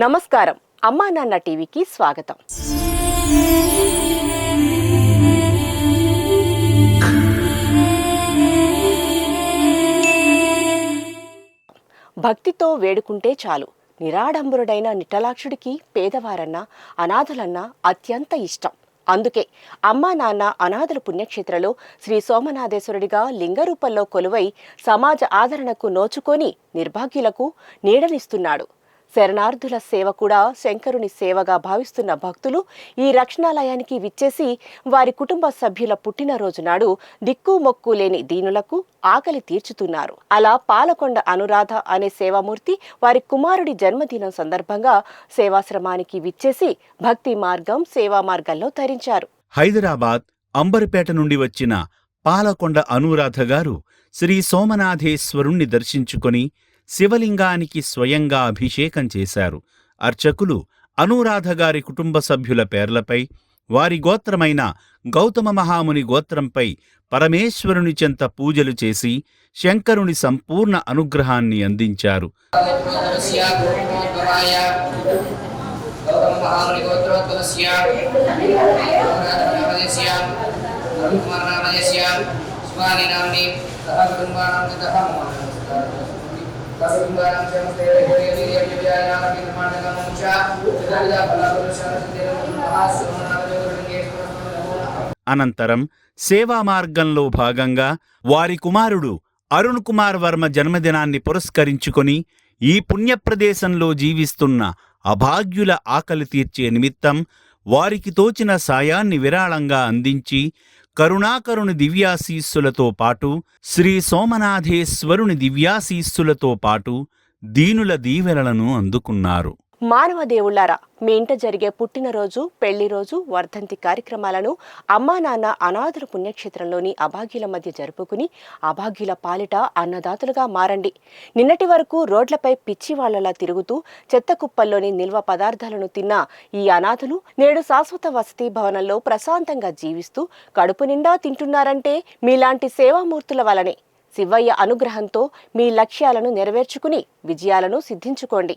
నమస్కారం. అమ్మా నాన్న టీవీకి స్వాగతం. భక్తితో వేడుకుంటే చాలు. నిరాడంబరుడైన నిట్టలాక్షుడికి పేదవారన్నా అనాథలన్నా అత్యంత ఇష్టం. అందుకే అమ్మా నాన్న అనాథల పుణ్యక్షేత్రలో శ్రీ సోమనాథేశ్వరుడిగా లింగరూపంలో కొలువై సమాజ ఆదరణకు నోచుకొని నిర్భాగ్యులకు నీడనిస్తున్నాడు. శరణార్థుల సేవ కూడా శంకరుని సేవగా భావిస్తున్న భక్తులు ఈ రక్షణాలయానికి విచ్చేసి వారి కుటుంబ సభ్యుల పుట్టినరోజు నాడు దిక్కు మొక్కు లేని దీనులకు ఆకలి తీర్చుతున్నారు. అలా పాలకొండ అనురాధ అనే సేవామూర్తి వారి కుమారుడి జన్మదినం సందర్భంగా సేవాశ్రమానికి విచ్చేసి భక్తి మార్గం సేవా మార్గంలో తరించారు. హైదరాబాద్ అంబర్పేట నుండి వచ్చిన పాలకొండ అనురాధ గారు శ్రీ సోమనాథేశ్వరుణ్ణి దర్శించుకొని శివలింగానికి స్వయంగా అభిషేకం చేశారు. అర్చకులు అనురాధ గారి కుటుంబ సభ్యుల పేర్లపై వారి గోత్రమైన గౌతమ మహాముని గోత్రంపై పరమేశ్వరుని చెంత పూజలు చేసి శంకరుని సంపూర్ణ అనుగ్రహాన్ని అందించారు. స్వామి అనంతరం సేవా మార్గంలో భాగంగా వారి కుమారుడు అరుణ్ కుమార్ వర్మ జన్మదినాన్ని పురస్కరించుకొని ఈ పుణ్యప్రదేశంలో జీవిస్తున్న అభాగ్యుల ఆకలి తీర్చే నిమిత్తం వారికి తోచిన సాయాన్ని విరాళంగా అందించి కరుణాకరుని దివ్యాశీస్సులతో పాటు శ్రీ సోమనాథేశ్వరుని దివ్యాశీస్సులతో పాటు దీనుల దీవెనలను అందుకున్నారు. మానవ దేవుళ్ళారా మీ ఇంట జరిగే పుట్టినరోజు పెళ్ళి రోజు వర్ధంతి కార్యక్రమాలను అమ్మా నాన్న అనాథుల పుణ్యక్షేత్రంలోని అభాగ్యుల మధ్య జరుపుకుని అభాగ్యుల పాలిట అన్నదాతలుగా మారండి. నిన్నటి వరకు రోడ్లపై పిచ్చి వాళ్ళలా తిరుగుతూ చెత్త కుప్పల్లోని నిల్వ పదార్థాలను తిన్న ఈ అనాథులు నేడు శాశ్వత వసతి భవనంలో ప్రశాంతంగా జీవిస్తూ కడుపు నిండా తింటున్నారంటే మీలాంటి సేవామూర్తుల వలనే. శివయ్య అనుగ్రహంతో మీ లక్ష్యాలను నెరవేర్చుకుని విజయాలను సిద్ధించుకోండి.